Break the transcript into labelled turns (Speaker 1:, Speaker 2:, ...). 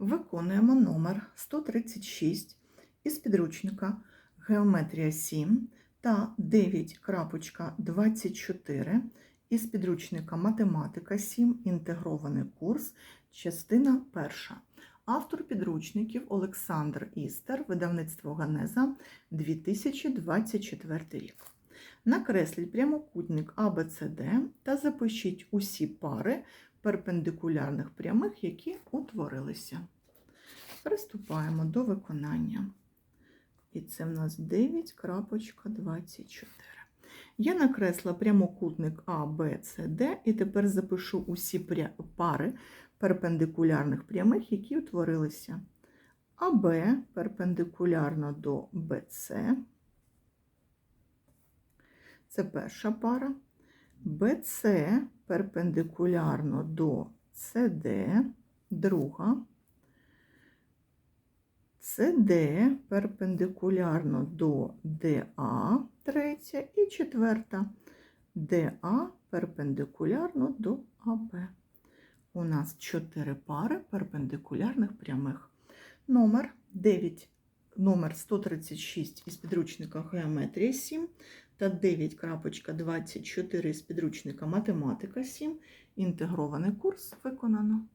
Speaker 1: Виконуємо номер 136 із підручника Геометрія 7 та 9.24 із підручника Математика 7. Інтегрований курс, частина 1. Автор підручників Олександр Істер, видавництво Ганеза 2024 рік. Накресліть прямокутник ABCD та запишіть усі пари перпендикулярних прямих, які утворилися. Приступаємо до виконання. І це в нас 9.24. Я накресла прямокутник А, Б, С, Д, і тепер запишу усі пари перпендикулярних прямих, які утворилися. АБ перпендикулярно до БЦ. Це перша пара. БЦ перпендикулярно до СД, друга. СД перпендикулярно до ДА, третя і четверта. ДА перпендикулярно до АБ. У нас чотири пари перпендикулярних прямих. Номер 9, номер 136 із підручника Геометрія 7 та 9.24 з підручника Математика 7. Інтегрований курс виконано.